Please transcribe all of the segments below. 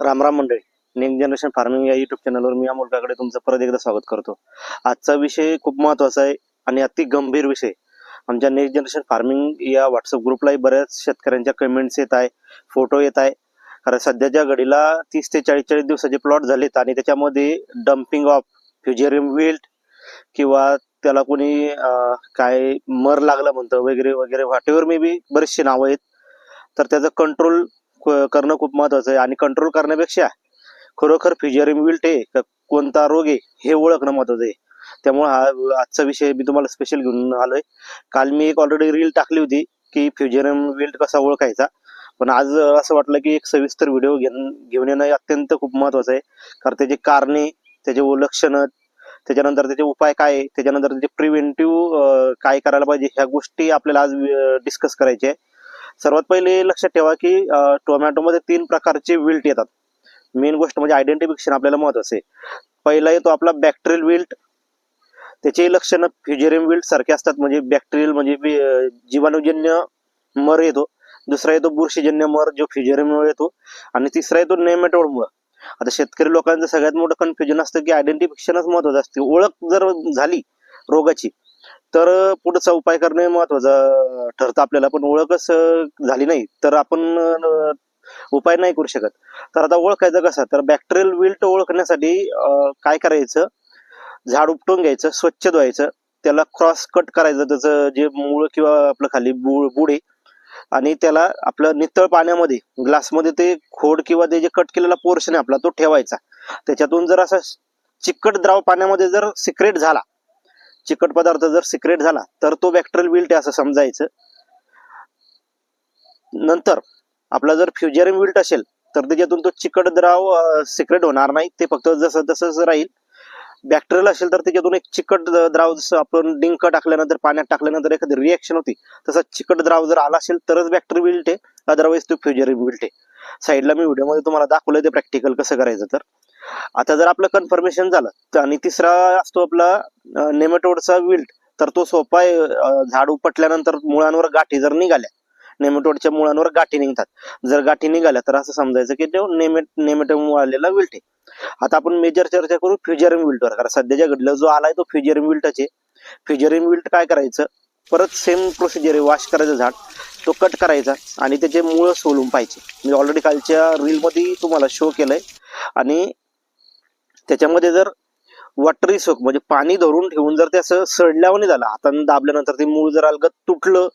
रामराम मंडळी. Next generation farming या युट्यूब चॅनलवर मी अमोल काकडे तुमचं परत एकदा स्वागत करतो. आजचा विषय खूप महत्त्वाचा आहे आणि अति गंभीर विषय. आमच्या नेक्स्ट जनरेशन फार्मिंग या व्हॉट्सअप ग्रुपलाही बऱ्याच शेतकऱ्यांच्या कमेंट्स येत आहे फोटो येत आहे. कारण सध्याच्या घडीला तीस ते चाळीस चाळीस दिवसाचे प्लॉट झालेत आणि त्याच्यामध्ये डम्पिंग ऑफ फ्युजेरियम विल्ट किंवा त्याला कोणी काय मर लागलं म्हणतं वगैरे वगैरे व्हॉटेवर मे बी बरेचसे नावं आहेत. तर त्याचं कंट्रोल करणं खूप महत्वाचं आहे. आणि कंट्रोल करण्यापेक्षा खरोखर फिजरिम विल्ट आहे का कोणता रोग आहे हे ओळखणं महत्वाचं आहे. त्यामुळे हा आजचा विषय मी तुम्हाला स्पेशल घेऊन आलोय. काल मी एक ऑलरेडी रील टाकली होती की फ्युजरियम विल्ट कसा ओळखायचा. पण आज असं वाटलं की एक सविस्तर व्हिडिओ घेऊन घेऊन येणं अत्यंत खूप महत्वाचं आहे. कारण त्याची कारणे त्याचे लक्षणं त्याच्यानंतर त्याचे उपाय काय आहे, त्याच्यानंतर त्याचे प्रिव्हेंटिव्ह काय करायला पाहिजे ह्या गोष्टी आपल्याला आज डिस्कस करायच्या आहे. सर्वात पहिले लक्षात ठेवा की टोमॅटोमध्ये तीन प्रकारचे विल्ट येतात. मेन गोष्ट म्हणजे आयडेंटिफिकेशन आपल्याला महत्वाचं आहे. पहिला येतो आपला बॅक्टेरियल विल्ट त्याचे लक्षणं फ्युजेरियम विल्ट सारखे असतात म्हणजे बॅक्टेरियल म्हणजे जीवाणूजन्य मर येतो. दुसरा येतो बुरशीजन्य मर जो फ्युजेरियममुळे येतो. आणि तिसरा येतो नेमॅटोडमुळे आता शेतकरी लोकांचं सगळ्यात मोठं कन्फ्युजन असतं की आयडेंटिफिकेशनच महत्वाचं असते. ओळख जर झाली रोगाची तर पुढचा उपाय करणे महत्वाचं ठरतं. आपल्याला पण ओळखच झाली नाही तर आपण उपाय नाही करू शकत. तर आता ओळखायचं कसं? तर बॅक्टेरियल विल्ट ओळखण्यासाठी काय करायचं? झाड उपटून घ्यायचं स्वच्छ धुवायचं त्याला क्रॉस कट करायचं. त्याचं जे मूळ किंवा आपलं खाली बुड बुडे आणि त्याला आपलं नितळ पाण्यामध्ये ग्लासमध्ये ते खोड किंवा ते जे कट केलेला पोर्शन आहे आपला तो ठेवायचा. त्याच्यातून जर असा चिकट द्राव पाण्यामध्ये जर सिक्रेट झाला चिकट पदार्थ जर सिक्रेट झाला तर तो बॅक्टेरियल विल्ट आहे असं समजायचं. नंतर आपला जर फ्युजेरियम विल्ट असेल तर त्याच्यातून तो चिकट द्राव सिक्रेट होणार नाही. ते फक्त जसं तसंच राहील. बॅक्टेरियल असेल तर त्याच्यातून एक चिकट द्राव जसं आपण डिंक टाकल्यानंतर पाण्यात टाकल्यानंतर एखादी रिएक्शन होती तसा चिकट द्राव जर आला असेल तरच बॅक्टेरियल विल्ट आहे. अदरवाईज तो फ्युजेरियम विल्ट आहे. साईडला मी व्हिडिओमध्ये तुम्हाला दाखवलं ते प्रॅक्टिकल कसं करायचं तर. आता जर आपलं कन्फर्मेशन झालं तर आणि तिसरा असतो आपला नेमेटोडचा विल्ट तर तो सोपा आहे. झाड उपटल्यानंतर मुळांवर गाठी जर निघाल्या नेमेटोडच्या मुळांवर गाठी निघतात. जर गाठी निघाल्या तर असं समजायचं की तो नेमेट नेमेटोम आलेला विल्ट आहे. आता आपण मेजर चर्चा करू फ्युजरियम विल्टवर कारण सध्याच्या घडलं जो आलाय तो फ्युजरियम विल्टचे आहे. विल्ट काय करायचं? परत सेम प्रोसिजर आहे वॉश करायचं झाड. तो कट करायचा आणि त्याचे मुळं सोलून पाहिजे मी ऑलरेडी कालच्या रील मध्ये तुम्हाला शो केलंय. आणि त्याच्यामध्ये जर वॉटरी सोक म्हणजे पाणी धरून ठेवून जर ते असं सडल्यावर नाही झालं हाताने दाबल्यानंतर ते मूळ जर अलगत तुटलं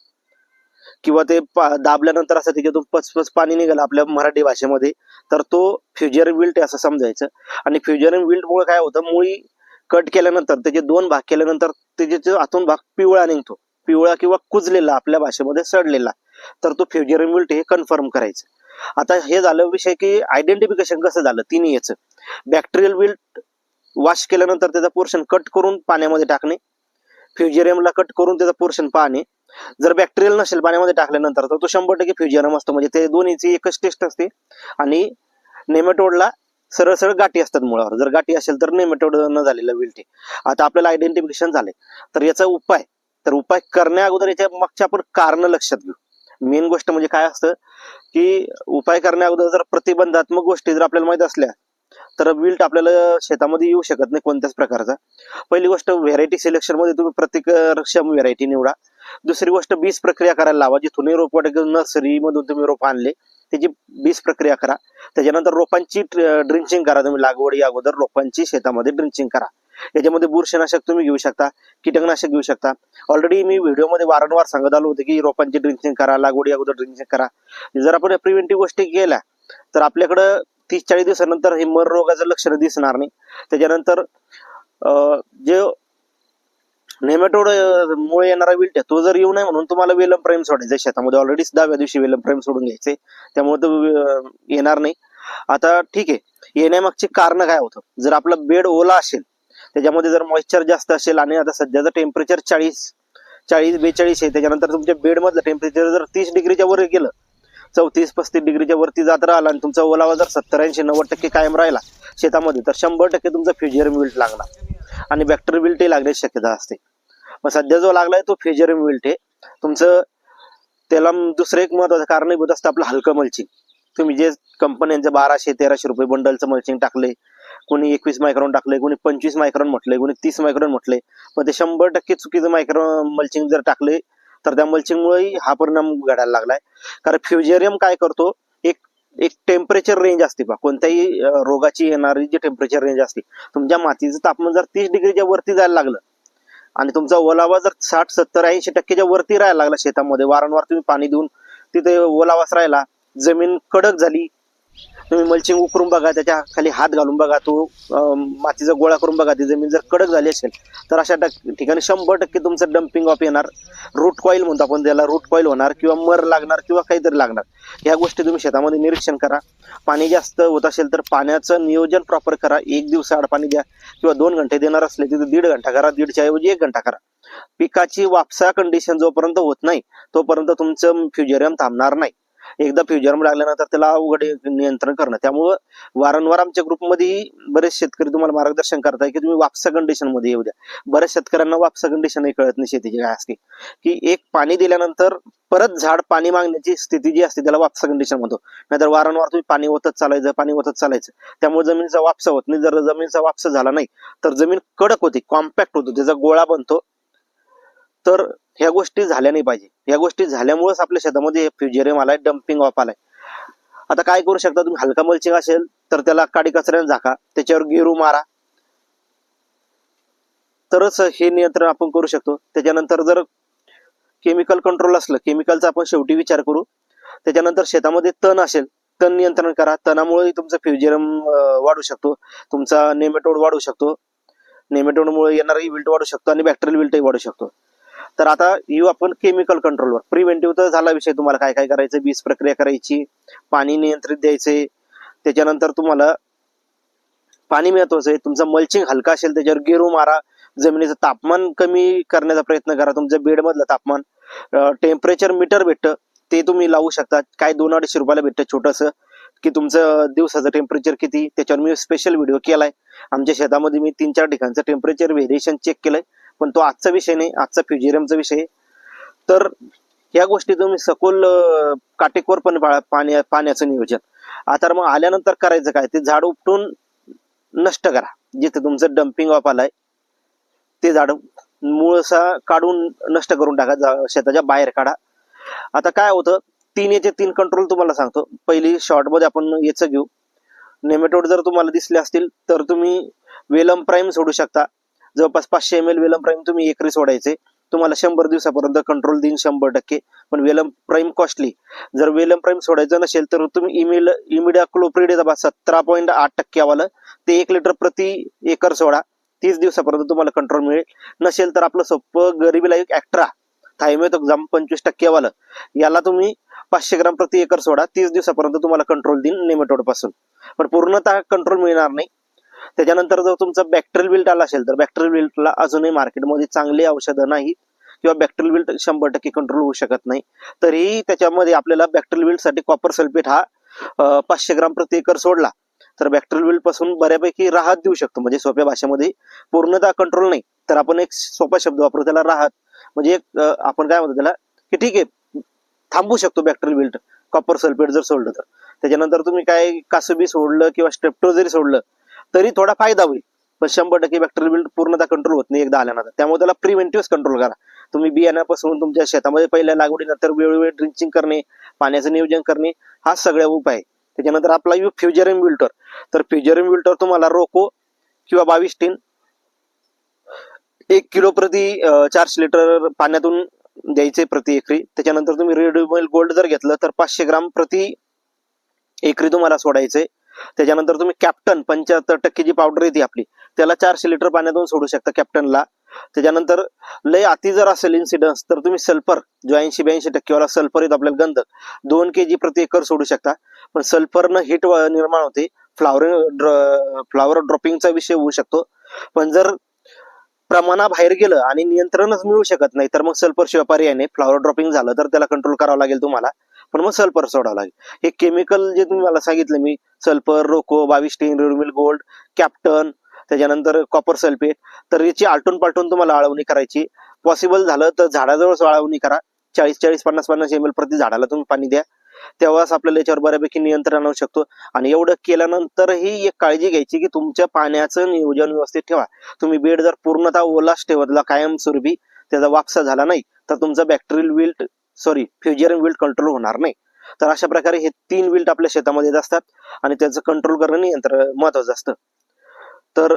किंवा ते पा- दाबल्यानंतर असं त्याच्यातून पचपच पाणी निघालं आपल्या मराठी भाषेमध्ये तर तो फ्युजर विल्ट असं समजायचं. आणि फ्युजर विल्टमुळे काय होतं मुळी कट केल्यानंतर त्याचे दोन भाग केल्यानंतर त्याचे आतून भाग पिवळा निघतो. पिवळा किंवा कुजलेला आपल्या भाषेमध्ये सडलेला. तर तो फ्युजर विल्ट हे कन्फर्म करायचं. आता हे झालं विषय की आयडेंटिफिकेशन कसं झालं तिन्ही याचं. बॅक्टेरियल विल्ट वॉश केल्यानंतर त्याचा पोर्शन कट करून पाण्यामध्ये टाकणे. फ्युजेरियमला कट करून त्याचा पोर्शन पाहणे. जर बॅक्टेरियल नसेल पाण्यामध्ये टाकल्यानंतर तर तो शंभर टक्के फ्युजेरियम असतो. म्हणजे ते दोन्हीची एकच टेस्ट असते. आणि नेमेटोडला सरळ सरळ गाठी असतात मुळावर. जर गाठी असेल तर नेमेटोड न झालेलं विल्ट. आहे आता आपल्याला आयडेंटिफिकेशन झाले तर याचा उपाय तर उपाय करण्या अगोदर याच्या मागच्या आपण कारण लक्षात घेऊ. मेन गोष्ट म्हणजे काय असतं की उपाय करण्या अगोदर जर प्रतिबंधात्मक गोष्टी जर आपल्याला माहीत असल्या तर विल्ट आपल्याला शेतामध्ये येऊ शकत नाही कोणत्याच प्रकारचा. पहिली गोष्ट व्हेरायटी सिलेक्शनमध्ये तुम्ही रक्षम व्हेरायटी निवडा. दुसरी गोष्ट बीज प्रक्रिया करायला लावा जिथूनही रोप नर्सरीमधून तुम्ही रोप आणले त्याची बीज प्रक्रिया करा. त्याच्यानंतर रोपांची ड्रिंचिंग करा तुम्ही लागवडी अगोदर रोपांची शेतामध्ये ड्रिंचिंग करा. याच्यामध्ये बुरशीनाशक तुम्ही घेऊ शकता कीटकनाशक घेऊ शकता. ऑलरेडी मी व्हिडिओमध्ये वारंवार सांगत आलो होते की रोपांची ड्रिंचिंग करा लागवडी अगोदर ड्रिंचिंग करा. जर आपण प्रिव्हेंटिव्ह गोष्टी केल्या तर आपल्याकडं तीस चाळीस दिवसानंतर हे मर रोगाचं लक्षण दिसणार नाही. त्याच्यानंतर जे नेमॅटोड मुळे येणारा विल्ट तो जर येऊ नये म्हणून तुम्हाला वेलम प्रेम सोडायचं शेतामध्ये ऑलरेडी दहाव्या दिवशी वेलम प्रेम सोडून घ्यायचे. त्यामुळे तो येणार नाही. आता ठीक आहे. येण्यामागचे कारण काय होतं? जर आपला बेड ओला असेल त्याच्यामध्ये जर मॉइश्चर जास्त असेल आणि आता सध्याचं टेम्परेचर चाळीस चाळीस बेचाळीस आहे त्याच्यानंतर तुमच्या बेडमधलं टेम्परेचर जर तीस डिग्रीच्या वर गेलं चौतीस पस्तीस डिग्रीच्या वरती जात राहिला आणि तुमचा ओलावा जर सत्तर ऐंशी नव्वद टक्के कायम राहिला शेतामध्ये तर शंभर टक्के तुमचा फेजियर विल्ट लागणार. आणि बॅक्टर विल्टही लागण्याची शक्यता असते. मग सध्या जो लागलाय तो फ्युजरियम विल्ट आहे. तुमचं त्याला दुसरं एक महत्वाचं कारणीभूत असतं आपलं हलकं मल्चिंग. तुम्ही जे कंपन्यांचं बाराशे तेराशे रुपये बंडलचं मल्चिंग टाकले कोणी एकवीस मायक्रॉन टाकले कोणी पंचवीस मायक्रॉन म्हटले कोणी तीस मायक्रॉन म्हटले पण ते शंभर टक्के चुकीचं मायक्रॉन मल्चिंग जर टाकले तर त्या मल्चिंगमुळे हा परिणाम घडायला लागलाय. कारण फ्युजेरियम काय करतो? एक एक टेम्परेचर रेंज असते बा. कोणत्याही रोगाची येणारी जी टेम्परेचर रेंज असते तुमच्या मातीचं तापमान जर तीस डिग्रीच्या वरती जायला लागलं आणि तुमचा ओलावा जर साठ सत्तर ऐंशी टक्केच्या वरती राहायला लागला शेतामध्ये वारंवार तुम्ही पाणी देऊन तिथे ओलावाच राहिला जमीन कडक झाली तुम्ही मल्चिंग उकरून बघा त्याच्याखाली हात घालून बघा तो मातीचा गोळा करून बघा ती जमीन जर कडक झाली असेल तर अशा टक- ठिकाणी शंभर टक्के तुमचं डम्पिंग ऑफ येणार. रूट कॉईल म्हणतो आपण त्याला रूट कॉईल होणार किंवा मर लागणार किंवा काहीतरी लागणार. ह्या गोष्टी तुम्ही शेतामध्ये निरीक्षण करा. पाणी जास्त होत असेल तर पाण्याचं नियोजन प्रॉपर करा. एक दिवसाआड पाणी द्या किंवा दोन घंटे देणार असले तिथे दीड घंटा करा दीडच्या ऐवजी एक घंटा करा. पिकाची वापसा कंडिशन जोपर्यंत होत नाही तोपर्यंत तुमचं फ्युजेरियम थांबणार नाही. एकदा जन्म लागल्यानंतर त्याला अवघड नियंत्रण करणं. त्यामुळं वारंवार आमच्या ग्रुपमध्ये बरेच शेतकरी तुम्हाला मार्गदर्शन करताय की तुम्ही वापसा कंडिशनमध्ये येऊ द्या. बऱ्याच शेतकऱ्यांना वापसा कंडिशन कळत नाही शेतीची काय असते. की एक पाणी दिल्यानंतर परत झाड पाणी मागण्याची स्थिती जी असते त्याला वापसा कंडिशन म्हणतो. नाहीतर वारंवार तुम्ही पाणी ओतत चालायचं पाणी ओतत चालायचं. त्यामुळे जमिनीचा वापसा होत नाही. जर जमिनीचा वापसा झाला नाही तर जमीन कडक होती कॉम्पॅक्ट होतो त्याचा गोळा बनतो. तर ह्या गोष्टी झाल्या नाही पाहिजे. ह्या गोष्टी झाल्यामुळेच आपल्या शेतामध्ये फ्युजेरियम आलाय डम्पिंग ऑफ आलाय. आता काय करू शकता तुम्ही? हलका मल्चिंग असेल तर त्याला काडी कचऱ्याने झाका त्याच्यावर गिरू मारा. तरच हे नियंत्रण आपण करू शकतो. त्याच्यानंतर जर केमिकल कंट्रोल असलं केमिकलचा आपण शेवटी विचार करू. त्याच्यानंतर शेतामध्ये तण असेल तण नियंत्रण करा. तणामुळे तुमचा फ्युजेरियम वाढू शकतो. तुमचा नेमेटोड वाढू शकतो. नेमेटोडमुळे येणारी विल्ट वाढू शकतो आणि बॅक्टेरियल विल्टही वाढू शकतो. तर आता येऊ आपण केमिकल कंट्रोलवर प्रिव्हेंटिव्ह तर झाला विषय तुम्हाला काय काय करायचं बीज प्रक्रिया करायची पाणी नियंत्रित द्यायचे त्याच्यानंतर तुम्हाला पाणी महत्वाचं आहे. तुमचं मल्चिंग हलका असेल त्याच्यावर गेरू मारा. जमिनीचं तापमान कमी करण्याचा प्रयत्न करा. तुमचं बेडमधलं तापमान टेम्परेचर मीटर भेटतं. ते तुम्ही लावू शकता. काय दोन अडीचशे रुपयाला भेटतं छोटंसं. की तुमचं दिवसाचं टेम्परेचर किती? त्याच्यावर मी स्पेशल व्हिडिओ केलाय. आमच्या शेतामध्ये मी तीन चार ठिकाणचं टेम्परेचर व्हेरिएशन चेक केलंय. पण तो आजचा विषय नाही आजचा फ्युजेरियमचा विषय आहे. तर या गोष्टी तुम्ही सखोल काटेकोरपणे पाळा पाण्या पाण्याचं नियोजन. आता मग आल्यानंतर करायचं काय? ते झाड उपटून नष्ट करा. जिथे तुमचं डम्पिंग ऑफ आलाय ते झाड मुळसा काढून नष्ट करून टाका जा- शेताच्या बाहेर काढा. आता काय होतं? तीन याचे तीन कंट्रोल तुम्हाला सांगतो. पहिली शॉर्टमध्ये आपण याचं घेऊ. नेमेटोड जर तुम्हाला दिसले असतील तर तुम्ही वेलम प्राईम सोडू शकता. जवळपास पाचशे एम एल वेलम प्राईम तुम्ही एकरी सोडायचे. तुम्हाला शंभर दिवसापर्यंत कंट्रोल देईन शंभर टक्के. पण वेलम प्राईम कॉस्टली जर वेलम प्राईम सोडायचं नसेल तर तुम्ही इमिल इमिडा क्लोप्रिड सतरा पॉईंट आठ टक्क्यावालं ते एक लिटर प्रति एकर सोडा. तीस दिवसापर्यंत तुम्हाला कंट्रोल मिळेल. नसेल तर आपलं सोपं गरिबीला एक ऍक्ट्रा थायमेथोक्झाम पंचवीस टक्केवालं याला तुम्ही पाचशे ग्राम प्रति एकर सोडा. तीस दिवसापर्यंत तुम्हाला कंट्रोल देईन नेमेटोडपासून पण पूर्णतः कंट्रोल मिळणार नाही. त्याच्यानंतर जर तुमचं बॅक्टेरियल विल्ट आला असेल तर बॅक्टेरियल विल्टला अजूनही मार्केटमध्ये चांगली औषधं नाही किंवा बॅक्टेरियल विल्ट शंभर टक्के कंट्रोल होऊ शकत नाही. तरीही त्याच्यामध्ये आपल्याला बॅक्टेरियल विल्टसाठी कॉपर सल्फेट हा पाचशे ग्राम प्रति एकर सोडला तर बॅक्टेरियल विल्टपासून बऱ्यापैकी राहत देऊ शकतो. म्हणजे सोप्या भाषेमध्ये पूर्णतः कंट्रोल नाही. तर आपण एक सोपा शब्द वापरू त्याला राहत. म्हणजे एक आपण काय म्हणतो त्याला की ठीक आहे थांबू शकतो बॅक्टेरियल विल्ट कॉपर सल्फेट जर सोडलं तर. त्याच्यानंतर तुम्ही काय कासुबी सोडलं किंवा स्टेप्टो जरी सोडलं तरी थोडा फायदा होईल. पण शंभर टक्के बॅक्टेरियल बिल्ड पूर्णतः कंट्रोल होत नाही एकदा आल्यानंतर. त्यामुळे त्याला प्रिव्हेंटिव्ह कंट्रोल करा. तुम्ही बियाण्यापासून तुमच्या शेतामध्ये पहिल्या लागवडीनंतर वेळोवेळी ड्रिंचिंग करणे पाण्याचं नियोजन करणे हा सगळ्या उपाय आहे. त्याच्यानंतर आपला यू फ्युजरिम विल्टर तर फ्युजरिम विल्टर तुम्हाला रोको किंवा बावीस टीन एक किलो प्रति चारशे लिटर पाण्यातून द्यायचे प्रति एकरी. त्याच्यानंतर तुम्ही रेडिओमेल गोल्ड जर घेतलं तर पाचशे ग्राम प्रति एकरी तुम्हाला सोडायचे त्याच्यानंतर तुम्ही कॅप्टन पंच्याहत्तर टक्के जी पावडर येते आपली त्याला चारशे लिटर पाण्यातून सोडू शकता कॅप्टनला त्याच्यानंतर लय अति जर असेल इन्सिडन्स तर तुम्ही सल्फर जो ऐंशी ब्याऐंशी टक्केवाला सल्फर येतो आपल्याला गंध दोन के जी प्रति एकर सोडू शकता. पण सल्फरनं हिट निर्माण होते फ्लावर फ्लावर ड्रॉपिंगचा विषय होऊ शकतो. पण जर प्रमाणाबाहेर गेलं आणि नियंत्रणच मिळू शकत नाही तर मग सल्फर शिवाय पर्याय नाही. फ्लावर ड्रॉपिंग झालं तर त्याला कंट्रोल करावं लागेल तुम्हाला. पण मग सल्फर सोडावं लागेल. हे केमिकल जे तुम्ही मला सांगितलं मी सल्फर रोको बावीस टीन रेडमिल गोल्ड कॅप्टन त्याच्यानंतर कॉपर सल्फेट तर याची आलटून पालटून तुम्हाला आळवणी करायची. पॉसिबल झालं तर झाडाजवळच आळवणी करा. चाळीस चाळीस पन्नास पन्नास एम एल प्रति झाडाला तुम्ही पाणी द्या. तेव्हाच आपल्याला याच्यावर बऱ्यापैकी नियंत्रण आणू शकतो. आणि एवढं केल्यानंतरही एक काळजी घ्यायची की तुमच्या पाण्याचं नियोजन व्यवस्थित ठेवा. तुम्ही बेड जर पूर्णतः ओलाच ठेवतला कायमस्वरूपी त्याचा वापसा झाला नाही तर तुमचा bacterial wilt sorry fusarium wilt control होणार नाही. तर अशा प्रकारे हे तीन विल्ट आपल्या शेतामध्ये येत असतात आणि त्याचं कंट्रोल करणं नियंत्रण महत्वाचं असतं. तर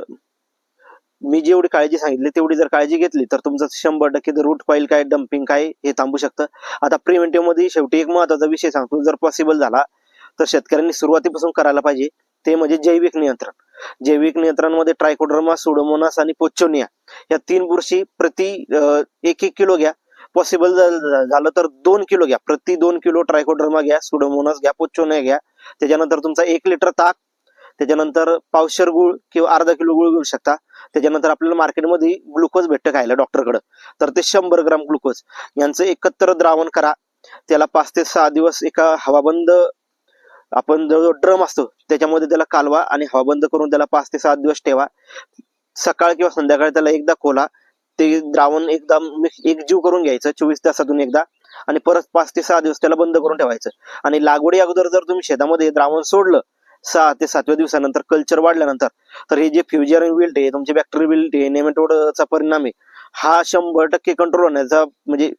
मी जेवढी काळजी सांगितली तेवढी जर काळजी घेतली तर तुमचं शंभर टक्के रूट पाईल काय डम्पिंग काय हे थांबू शकतं. आता प्रिव्हेंटिव्हमध्ये शेवटी एक महत्त्वाचा विषय सांगतो जर पॉसिबल झाला तर शेतकऱ्यांनी सुरुवातीपासून करायला पाहिजे ते म्हणजे जैविक नियंत्रण. जैविक नियंत्रणामध्ये ट्रायकोड्रमा सुडोमोनास आणि पोच्चोनिया या तीन बुरशी प्रति एक एक किलो घ्या. पॉसिबल झालं तर दोन किलो घ्या. प्रति दोन किलो ट्रायकोडर्मा घ्या सुडोमोनस घ्या पोच्चोनिया घ्या. त्याच्यानंतर तुमचा एक लिटर ताक त्याच्यानंतर पावशर गुळ किंवा अर्धा किलो गुळ घेऊ शकता. त्याच्यानंतर आपल्याला मार्केटमध्ये ग्लुकोज भेटतं खायला डॉक्टरकडं तर ते शंभर ग्राम ग्लुकोज यांचं एकत्र द्रावण करा. त्याला पाच ते सहा दिवस एका हवाबंद आपण जो ड्रम असतो त्याच्यामध्ये त्याला कालवा आणि हवाबंद करून त्याला पाच ते सात दिवस ठेवा. सकाळ किंवा संध्याकाळी त्याला एकदा खोला. ते द्रावण एकदा एक एकजीव करून घ्यायचं चोवीस तासातून एकदा आणि परत पाच ते सहा दिवस त्याला बंद करून ठेवायचं. आणि लागवडी अगोदर जर तुम्ही शेतामध्ये द्रावण सोडलं सहा ते सातव्या दिवसानंतर कल्चर वाढल्यानंतर तर हे जे फ्युजर विल्ट आहे तुमचे बॅक्टेरियल विल्ट आहे नेमेटोडचा परिणाम आहे हा शंभर टक्के कंट्रोल होण्याचा म्हणजे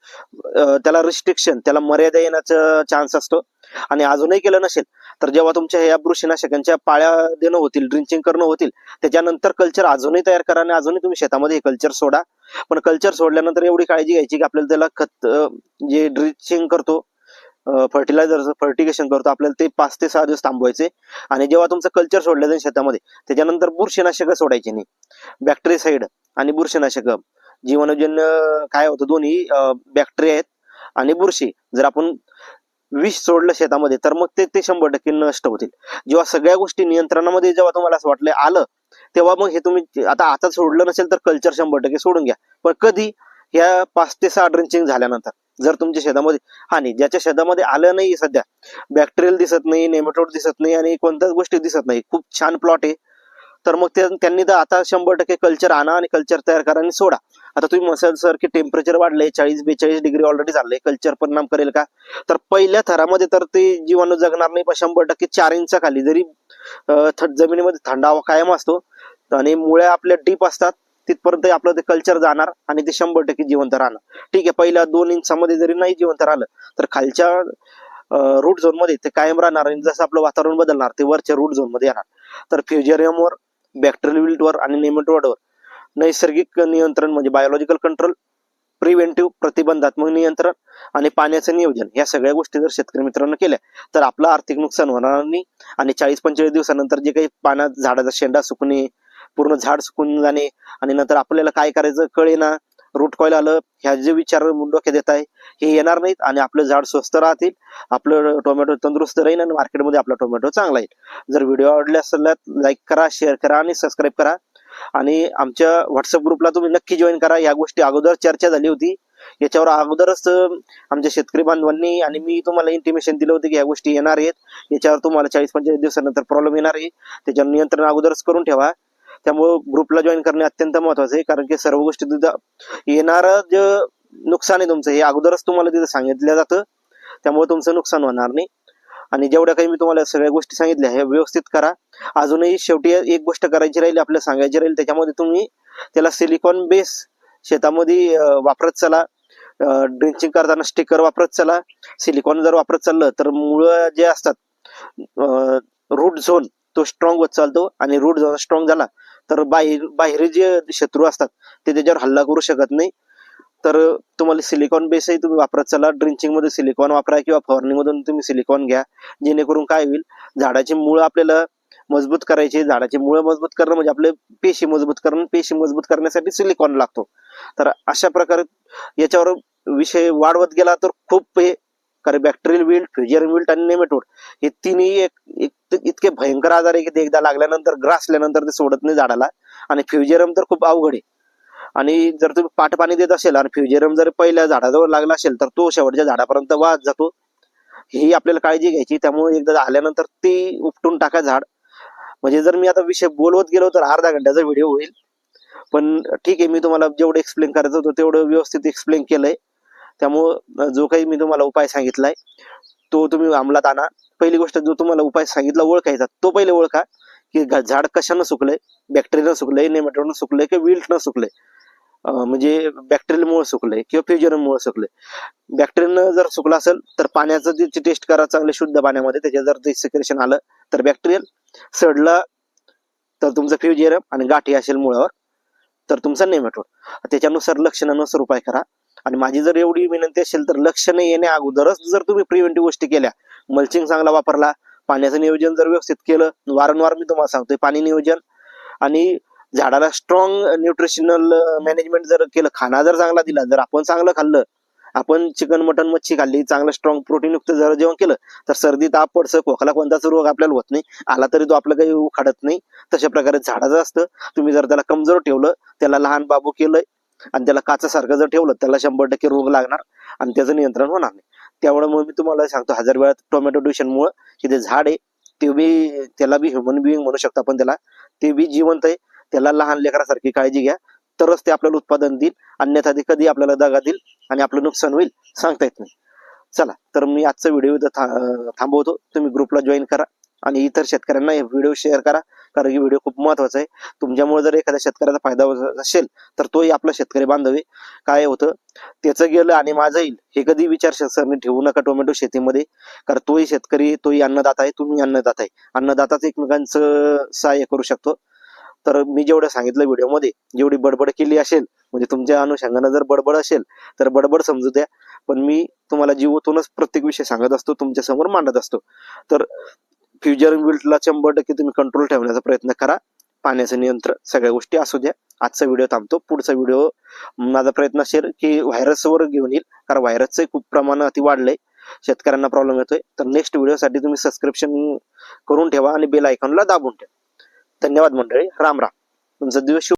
त्याला रिस्ट्रिक्शन त्याला मर्यादा येण्याचा चान्स असतो. आणि अजूनही केलं नसेल तर जेव्हा तुमच्या या बुरशीनाशकांच्या पाळ्या देणं होतील ड्रिंचिंग करणं होतील त्याच्यानंतर कल्चर अजूनही तयार करा आणि अजूनही तुम्ही शेतामध्ये हे कल्चर सोडा. पण कल्चर सोडल्यानंतर एवढी काळजी घ्यायची की आपल्याला त्याला खत जे ड्रिंचिंग करतो फर्टिलायझर फर्टिगेशन करतो आपल्याला ते पाच ते सहा दिवस थांबवायचे. आणि जेव्हा तुमचं कल्चर सोडलं जाईल शेतामध्ये त्याच्यानंतर बुरशीनाशकं सोडायची नाही. बॅक्टेरियासाईड आणि बुरशीनाशक. जीवनजन्य काय होतं दोन्ही बॅक्टेरिया आहेत आणि बुरशी. जर आपण विष सोडलं शेतामध्ये तर मग ते ते शंभर टक्के नष्ट होतील. जेव्हा सगळ्या गोष्टी नियंत्रणामध्ये जेव्हा तुम्हाला असं वाटलं आलं तेव्हा मग हे तुम्ही आता आता सोडलं नसेल तर कल्चर शंभर टक्के सोडून घ्या. पण कधी ह्या पाच ते सहा ड्रिंचिंग झाल्यानंतर जर तुमच्या शेतामध्ये हा नाही ज्याच्या शेतामध्ये आलं नाही सध्या बॅक्टेरियल दिसत नाही नेमेटोड दिसत नाही आणि कोणत्याच गोष्टी दिसत नाही खूप छान प्लॉट आहे तर मग ते- त्यांनी तर आता शंभर टक्के कल्चर आणा आणि कल्चर तयार करा आणि सोडा. आता तुम्ही मसाल सर की टेम्परेचर वाढलंय चाळीस बेचाळीस डिग्री ऑलरेडी झालंय कल्चर परिणाम करेल का? तर पहिल्या थरामध्ये तर ते जीवाणू जगणार नाही पण शंभर टक्के चार इंचा खाली जरी अं, थ- जमिनीमध्ये थंडावा कायम असतो आणि मुळ्या आपल्या डीप असतात तिथपर्यंत आपलं ते कल्चर जाणार आणि ते शंभर टक्के जिवंत राहणार. ठीक आहे पहिल्या दोन इंचामध्ये जरी नाही जिवंत राहिलं तर खालच्या रूट झोनमध्ये ते कायम राहणार आणि जसं आपलं वातावरण बदलणार ते वरच्या रूट झोनमध्ये येणार. तर फ्युजेरियमवर बॅक्टेरियल विल्टवर आणि नेमॅटोडवर नैसर्गिक नियंत्रण म्हणजे बायोलॉजिकल कंट्रोल प्रिव्हेंटिव्ह प्रतिबंधात्मक नियंत्रण आणि पाण्याचं नियोजन या सगळ्या गोष्टी जर शेतकरी मित्रांनो केल्या तर आपलं आर्थिक नुकसान होणार नाही. आणि चाळीस पंचेचाळीस दिवसानंतर जे काही पाण्यात झाडाचा शेंडा सुकणे पूर्ण झाड सुकून जाणे आणि नंतर आपल्याला काय करायचं कळेना रूट कॉईल आलं ह्या जे विचार डोक्यात येत आहे हे येणार नाहीत आणि आपलं झाड स्वस्त राहतील आपलं टोमॅटो तंदुरुस्त राहील आणि मार्केटमध्ये आपला टोमॅटो चांगला येईल. जर व्हिडिओ आवडला असेल लाईक करा शेअर करा आणि सबस्क्राईब करा. आणि आमच्या व्हॉट्सअप ग्रुपला तुम्ही नक्की जॉईन करा. या गोष्टी अगोदर चर्चा झाली होती. याच्यावर अगोदरच आमच्या शेतकरी बांधवांनी आणि मी तुम्हाला इंटिमेशन दिलं होतं की या गोष्टी येणार आहेत. याच्यावर तुम्हाला चाळीस पंचेचाळीस दिवसानंतर प्रॉब्लेम येणार आहे. त्याच्यावर नियंत्रण अगोदरच करून ठेवा. त्यामुळं ग्रुपला जॉईन करणे अत्यंत महत्वाचं आहे. कारण की सर्व गोष्टी तिथं येणारं जे नुकसान आहे तुमचं हे अगोदरच तुम्हाला तिथं सांगितलं जातं. त्यामुळे तुमचं नुकसान होणार नाही. आणि जेवढ्या काही मी तुम्हाला सगळ्या गोष्टी सांगितल्या ह्या व्यवस्थित करा. अजूनही शेवटी एक गोष्ट करायची राहील आपल्याला सांगायची राहील त्याच्यामध्ये तुम्ही त्याला सिलिकॉन बेस शेतामध्ये वापरत चला. ड्रिंचिंग करताना स्टिकर वापरत चला. सिलिकॉन जर वापरत चाललं तर मुळं जे असतात रूट झोन तो स्ट्रॉंग होत चालतो आणि रूट झोन स्ट्रॉंग झाला तर बाहेर बाहेर जे शत्रू असतात ते त्याच्यावर हल्ला करू शकत नाही. तर तुम्हाला सिलिकॉन बेसही तुम्ही वापरत चला. ड्रिंचिंगमध्ये सिलिकॉन वापरा किंवा फवारणीमधून तुम्ही सिलिकॉन घ्या. जेणेकरून काय होईल झाडाची मुळं आपल्याला मजबूत करायची. झाडाची मुळं मजबूत करणं म्हणजे आपले पेशी मजबूत करणं. पेशी मजबूत करण्यासाठी सिलिकॉन लागतो. तर अशा प्रकारे याच्यावर विषय वाढवत गेला तर खूप हे कारण बॅक्टेरियल विल्ट फ्युजर विल्ट आणि नेमेटोड हे तिन्ही एक, एक इतके भयंकर आजार आहे की ते एकदा लागल्यानंतर ग्रासल्यानंतर ते सोडत नाही झाडाला. आणि फ्युजेरम तर खूप अवघड आहे. आणि जर तुम्ही पाठपाणी देत असेल आणि फ्युजेरम जर पहिल्या झाडाजवळ लागला असेल तर तो शेवटच्या झाडापर्यंत वाहत जातो. ही आपल्याला काळजी घ्यायची. त्यामुळे एकदा आल्यानंतर ते उपटून टाका झाड. म्हणजे जर मी आता विषय बोलवत गेलो तर अर्धा घंट्याचा व्हिडिओ होईल. पण ठीक आहे मी तुम्हाला जेवढं एक्सप्लेन करायचं होतं तेवढं व्यवस्थित एक्सप्लेन केलंय. त्यामुळं जो काही मी तुम्हाला उपाय सांगितलाय तो तुम्ही अंमलात आणा. पहिली गोष्ट जो तुम्हाला उपाय सांगितला ओळखायचा तो पहिले ओळखा की झाड कशानं सुकलंय? बॅक्टेरियानं सुकलंय नेमॅटोडनं सुकलंय की विल्टनं सुकलंय? म्हणजे बॅक्टेरियलमुळे सुकलंय किंवा फ्युजनमुळे सुकलंय. बॅक्टेरियानं जर सुकलं असेल तर पाण्याचं जे टेस्ट करा चांगले शुद्ध पाण्यामध्ये त्याच्यात जर ते सिक्रेशन आलं तर बॅक्टेरियल सडलं तर तुमचं फ्युजेरम आणि गाठी असेल मुळावर तर तुमचा नेमेटोड त्याच्यानुसार लक्षणानुसार उपाय करा. आणि माझी जर एवढी विनंती असेल तर लक्षणं येण्या अगोदरच जर तुम्ही प्रिव्हेंटिव्ह गोष्टी केल्या मल्चिंग चांगला वापरला पाण्याचं नियोजन जर व्यवस्थित केलं वारंवार मी तुम्हाला सांगतोय पाणी नियोजन आणि झाडाला स्ट्रॉंग न्यूट्रिशनल मॅनेजमेंट जर केलं खाना जर चांगला दिला जर आपण चांगलं खाल्लं आपण चिकन मटन मच्छी खाल्ली चांगलं स्ट्रॉंग प्रोटीनयुक्त जर जेवण केलं तर सर्दी ताप पडसं खोकला कोणताच रोग आपल्याला होत नाही. आला तरी तो आपलं काही उखाडत नाही. तशा प्रकारे झाडाचं असतं तुम्ही जर त्याला कमजोर ठेवलं त्याला लहान बाबू केलंय आणि त्याला काचासारखं जर ठेवलं त्याला शंभर टक्के रोग लागणार आणि त्याचं नियंत्रण होणार नाही. त्यामुळे मग मी तुम्हाला सांगतो हजार वेळा टोमॅटो ट्युशनमुळे की ते झाड आहे ते बी त्याला बी ह्युमन बिईंग म्हणू शकतो आपण त्याला. ते बी जिवंत आहे. त्याला लहान लेकरासारखी काळजी घ्या. तरच ते आपल्याला उत्पादन देईल. अन्यथा ते कधी आपल्याला दगा देईल आणि आपलं नुकसान होईल सांगता येत नाही. चला तर मी आजचा व्हिडिओ इथं थांबवतो. तुम्ही ग्रुपला जॉईन करा आणि इतर शेतकऱ्यांना हे व्हिडिओ शेअर करा कारण की व्हिडिओ खूप महत्त्वाचा आहे. तुमच्यामुळे जर एखाद्या शेतकऱ्याचा फायदा होत असेल तर तोही आपला शेतकरी बांधवे काय होतं त्याचं गेलं आणि माझं येईल हे कधी विचार सरने ठेवू नका टोमॅटो शेतीमध्ये. कारण तोही शेतकरी तोही अन्नदाता आहे तुम्ही अन्नदाता आहे. अन्नदाताच एकमेकांचं सहाय्य करू शकतो. तर मी जेवढं सांगितलं व्हिडिओमध्ये जेवढी बडबड केली असेल म्हणजे तुमच्या अनुषंगानं जर बडबड असेल तर बडबड समजू द्या. पण मी तुम्हाला जीवतूनच प्रत्येक विषय सांगत असतो तुमच्यासमोर मांडत असतो. तर फ्युजर विल्टला शंभर टक्के तुम्ही कंट्रोल ठेवण्याचा प्रयत्न करा. पाण्याचं नियंत्रण सगळ्या गोष्टी असू द्या. आजचा व्हिडिओ थांबतो. पुढचा व्हिडिओ माझा प्रयत्न असेल की व्हायरसवर घेऊन येईल. कारण व्हायरसचं खूप प्रमाण अति वाढलंय. शेतकऱ्यांना प्रॉब्लेम येतोय. तर नेक्स्ट व्हिडिओसाठी तुम्ही सबस्क्रिप्शन करून ठेवा आणि बेल आयकॉनला दाबून ठेवा. धन्यवाद मंडळी. राम राम. तुमचा दिवस शुभ